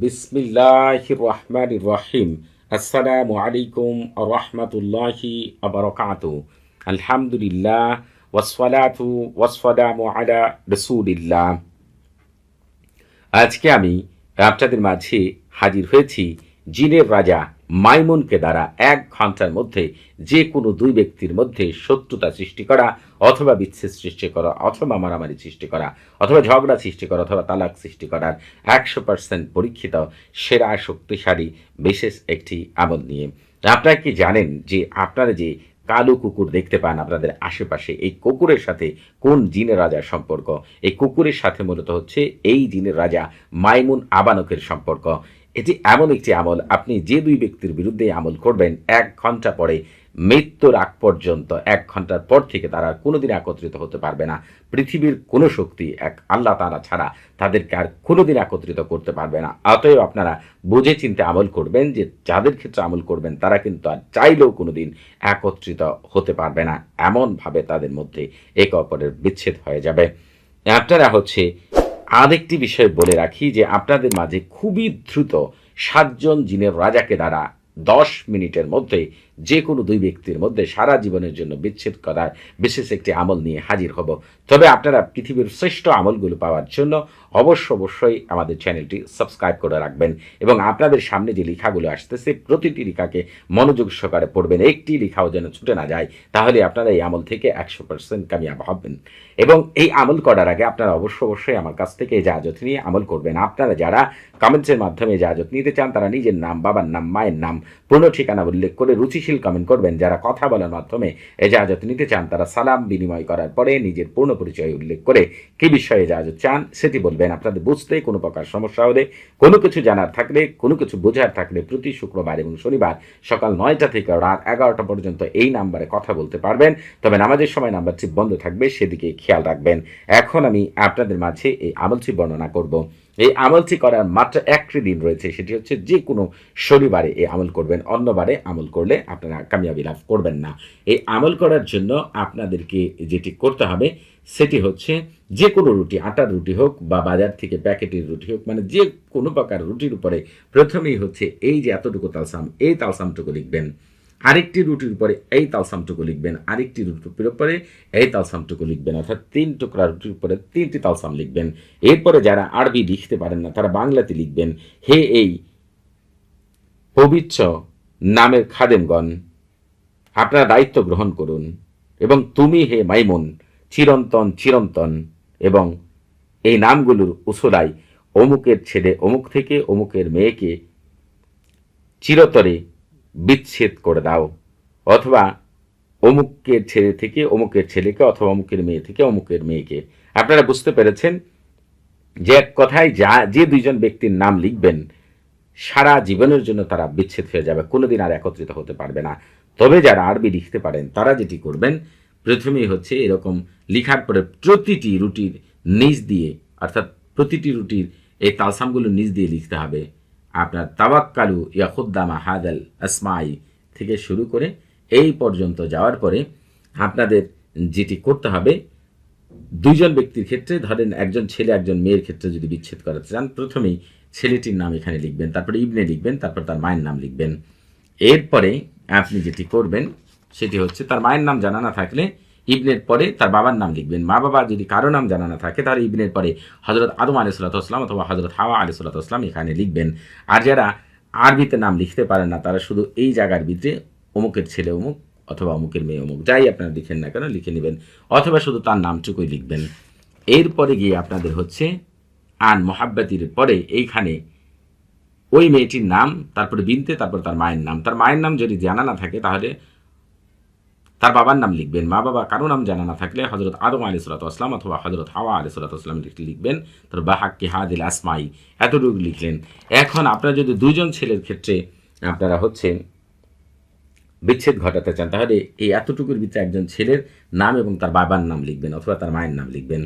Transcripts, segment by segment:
বিসমিল্লাহ রহমান রহিম আসসালামু আলাইকুম রহমতুল্লাহি আবরকাত আলহামদুলিল্লাহ ওয়াসফালাতু ওয়াসফালামু আলা রসুলিল্লাহ আজকে আমি আপনাদের মাঝে হাজির হয়েছি জিনের রাজা মাইমুনকে দ্বারা এক ঘণ্টার মধ্যে যে কোনো দুই ব্যক্তির মধ্যে শত্রুতা সৃষ্টি করা অথবা বিচ্ছেদ সৃষ্টি করা অথবা মারামারি সৃষ্টি করা অথবা ঝগড়া সৃষ্টি করা অথবা তালাক সৃষ্টি করার একশো পার্সেন্ট পরীক্ষিত, সেরা, শক্তিশালী, বিশেষ একটি আমল নিয়ে। আপনারা কি জানেন যে আপনারা যে কালো কুকুর দেখতে পান আপনাদের আশেপাশে। এই কুকুরের সাথে কোন জিনের রাজার সম্পর্ক? এই কুকুরের সাথে মূলত হচ্ছে এই জিনের রাজা মাইমুন আবানকের সম্পর্ক। এটি এমন একটি আমল, আপনি যে দুই ব্যক্তির বিরুদ্ধে আমল করবেন, এক ঘণ্টা পরে মৃত্যুর আগ পর্যন্ত এক ঘণ্টার পর থেকে তারা কোনোদিন একত্রিত হতে পারবে না। পৃথিবীর কোনো শক্তি এক আল্লাহ তারা ছাড়া তাদেরকে আর কোনোদিন একত্রিত করতে পারবে না। অতএব আপনারা বুঝে চিনতে আমল করবেন যে যাদের ক্ষেত্রে আমল করবেন, তারা কিন্তু আর চাইলেও কোনোদিন একত্রিত হতে পারবে না। এমনভাবে তাদের মধ্যে একে অপরের বিচ্ছেদ হয়ে যাবে। আপনারা হচ্ছে আরেকটি বিষয় বলে রাখি যে আপনাদের মাঝে খুবই দ্রুত সাতজন জিনের রাজাকে দ্বারা দশ মিনিটের মধ্যে যে কোনো দুই ব্যক্তির মধ্যে সারা জীবনের জন্য বিচ্ছেদ করার বিশেষ একটি আমল নিয়ে হাজির হব। তবে আপনারা পৃথিবীর শ্রেষ্ঠ আমলগুলো পাওয়ার জন্য অবশ্য অবশ্যই আমাদের চ্যানেলটি সাবস্ক্রাইব করে রাখবেন এবং আপনাদের সামনে যে লেখাগুলো আসতেছে, প্রতিটি লেখাকে মনোযোগ সহকারে পড়বেন, একটি লেখাও যেন ছুটে না যায়, তাহলে আপনারা এই আমল থেকে একশো পার্সেন্ট কামিয়াব হবেন। এবং এই আমল করার আগে আপনারা অবশ্য অবশ্যই আমার কাছ থেকে এজাজত নিয়ে আমল করবেন। আপনারা যারা কমেন্টসের মাধ্যমে এজাজত নিতে চান, তারা নিজের নাম, বাবার নাম, মায়ের নাম, পূর্ণ ঠিকানা উল্লেখ করে রুচিশীল কমেন্ট করবেন। যারা কথা বলার মাধ্যমে এজাজত নিতে চান, তারা সালাম বিনিময় করার পরে নিজের পূর্ণ পরিচয় উল্লেখ করে কি বিষয়ে এজাজত চান, সেটি বলবেন। আপনাদের বুঝতে কোনো প্রকার সমস্যা হলে, কোনো কিছু জানার থাকলে, কোনো কিছু বোঝার থাকলে প্রতি শুক্রবার এবং শনিবার সকাল নয়টা থেকে রাত এগারোটা পর্যন্ত এই নাম্বারে কথা বলতে পারবেন। তবে নামাজের সময় নাম্বারটি বন্ধ থাকবে, সেদিকে খেয়াল রাখবেন। এখন আমি আপনাদের মাঝে এই আমলটি বর্ণনা করব। এই আমলটি করার মাত্র একটি দিন রয়েছে, সেটি হচ্ছে যে কোনো শনিবারে এই আমল করবেন, অন্যবারে আমল করলে আপনারা কামিয়াবি লাভ করবেন না। এই আমল করার জন্য আপনাদেরকে যেটি করতে হবে, সেটি হচ্ছে যে কোনো রুটি, আটার রুটি হোক বা বাজার থেকে প্যাকেটের রুটি হোক মানে যে কোনো প্রকার রুটির উপরে প্রথমেই হচ্ছে এই যে এতটুকু তালসাম, এই তালসামটুকু লিখবেন। আরেকটি রুটির উপরে এই তালসামটুকু লিখবেন, আরেকটি রুটির উপরে এই তালসামটুকু লিখবেন, অর্থাৎ তিন টুকরা রুটির উপরে তিনটি তালসাম লিখবেন। এরপরে যারা আরবি লিখতে পারেন না, তারা বাংলাতে লিখবেন, হে এই পবিত্র নামের খাদেমগণ, আপনারা দায়িত্ব গ্রহণ করুন এবং তুমি হে মাইমুন, চিরন্তন চিরন্তন এবং এই নামগুলোর উসুলাই অমুকের ছেলে অমুক থেকে অমুকের মেয়েকে চিরতরে বিচ্ছেদ করে দাও। অথবা অমুকের ছেলে থেকে অমুকের ছেলেকে অথবা অমুকের মেয়ে থেকে অমুকের মেয়েকে। আপনারা বুঝতে পেরেছেন যে এক কথায় যা, যে দুইজন ব্যক্তির নাম লিখবেন, সারা জীবনের জন্য তারা বিচ্ছেদ হয়ে যাবে, কোনোদিন আর একত্রিত হতে পারবে না। তবে যারা আরবি লিখতে পারেন, তারা যেটি করবেন, প্রথমেই হচ্ছে এরকম লিখার পরে প্রতিটি রুটির নিচ দিয়ে, অর্থাৎ প্রতিটি রুটির এই তালসামগুলো নিচ দিয়ে লিখতে হবে। আপনার তাবাক্কালু ইয়াকুদ্দামা হাদাল আসমাই থেকে শুরু করে এই পর্যন্ত যাওয়ার পরে আপনাদের যেটি করতে হবে, দুইজন ব্যক্তির ক্ষেত্রে, ধরেন একজন ছেলে, একজন মেয়ের ক্ষেত্রে যদি বিচ্ছেদ করাতে চান, প্রথমেই ছেলেটির নাম এখানে লিখবেন, তারপরে ইবনে লিখবেন, তারপর তার মায়ের নাম লিখবেন। এরপরে আপনি যেটি করবেন, সেটি হচ্ছে তার মায়ের নাম জানা না থাকলে ইবনের পরে তার বাবার নাম লিখবেন। মা বাবা যদি কারও নাম জানা না থাকে, তাহলে ইবনের পরে হজরত আদম আলি সাল্লাতাম অথবা হজরত হাওয়া আলি সাল্লাতাম এখানে লিখবেন। আর যারা আরবিতে নাম লিখতে পারেন না, তারা শুধু এই জায়গার ভিতরে অমুকের ছেলে অমুক অথবা অমুকের মেয়ে অমুক, যাই আপনারা লিখেন না কেন, লিখে নেবেন। অথবা শুধু তার নামটুকুই লিখবেন। এরপরে গিয়ে আপনাদের হচ্ছে আন মোহাব্বাতির পরে এইখানে ওই মেয়েটির নাম, তারপরে বিনতে, তারপর তার মায়ের নাম। তার মায়ের নাম যদি জানা না থাকে, তাহলে তার বাবার নাম লিখবেন, মা বাবা কারও নাম জানা না থাকলে হজরত আদম আলী সালাতাম অথবা হজরত হাওয়া আলী সালাতাম লিখবেন। তার বাহাক্কি হাদিল আসমাই, এতটুকু লিখলেন। এখন আপনারা যদি দুজন ছেলের ক্ষেত্রে আপনারা হচ্ছে বিচ্ছেদ ঘটাতে চান, তাহলে এই এতটুকুর ভিতরে একজন ছেলের নাম এবং তার বাবার নাম লিখবেন অথবা তার মায়ের নাম লিখবেন।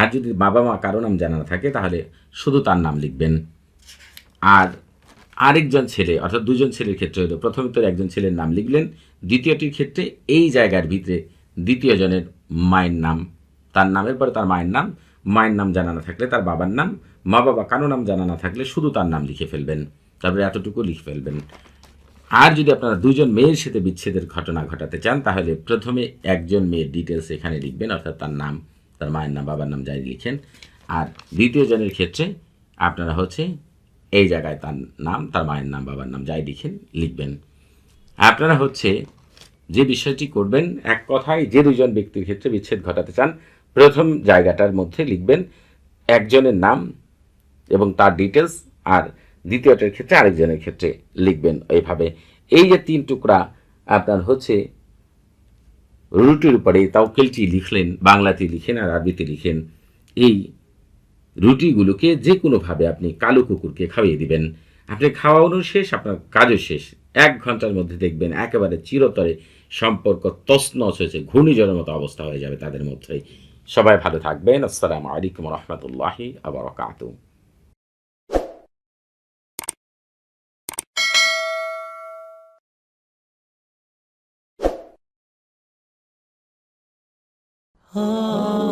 আর যদি বাবা মা কারও নাম জানা না থাকে, তাহলে শুধু তার নাম লিখবেন। আর আরেকজন ছেলে, অর্থাৎ দুজন ছেলের ক্ষেত্রে হলো প্রথমে তো একজন ছেলের নাম লিখলেন, দ্বিতীয়টির ক্ষেত্রে এই জায়গার ভিতরে দ্বিতীয় জনের মায়ের নাম, তার নামের পরে তার মায়ের নাম মায়ের নাম জানা না থাকলে তার বাবার নাম, মা বাবা কারও নাম জানা না থাকলে শুধু তার নাম লিখে ফেলবেন, তারপরে এতটুকু লিখে ফেলবেন। আর যদি আপনারা দুজন মেয়ের সাথে বিচ্ছেদের ঘটনা ঘটাতে চান, তাহলে প্রথমে একজন মেয়ের ডিটেলস এখানে লিখবেন, অর্থাৎ তার নাম, তার মায়ের নাম, বাবার নাম যাই লিখেন। আর দ্বিতীয় জনের ক্ষেত্রে আপনারা হচ্ছে এই জায়গায় তার নাম, তার মায়ের নাম, বাবার নাম যাই লিখেন, লিখবেন। আপনারা হচ্ছে যে বিষয়টি করবেন, এক কথায় যে দুজন ব্যক্তির ক্ষেত্রে বিচ্ছেদ ঘটাতে চান, প্রথম জায়গাটার মধ্যে লিখবেন একজনের নাম এবং তার ডিটেলস আর দ্বিতীয়টার ক্ষেত্রে আরেকজনের ক্ষেত্রে লিখবেন এইভাবে এই যে তিন টুকরা আপনার হচ্ছে রুটির উপরে তাওকেলটি লিখলেন, বাংলাতে লিখেন আর আরবিতে লিখেন, এই রুটিগুলোকে যে কোনোভাবে আপনি কালো কুকুরকে খাইয়ে দিবেন। আপনি খাওয়ানো শেষ, আপনার কাজও শেষ। এক ঘণ্টার মধ্যে দেখবেন একেবারে চিরতরে সম্পর্ক তসনস হয়েছে, ঘূর্ণিঝড়ের মতো অবস্থা হয়ে যাবে তাদের মধ্যে। সবাই ভালো থাকবেন। আসসালামু আলাইকুম রহমতুল্লাহি আবার ah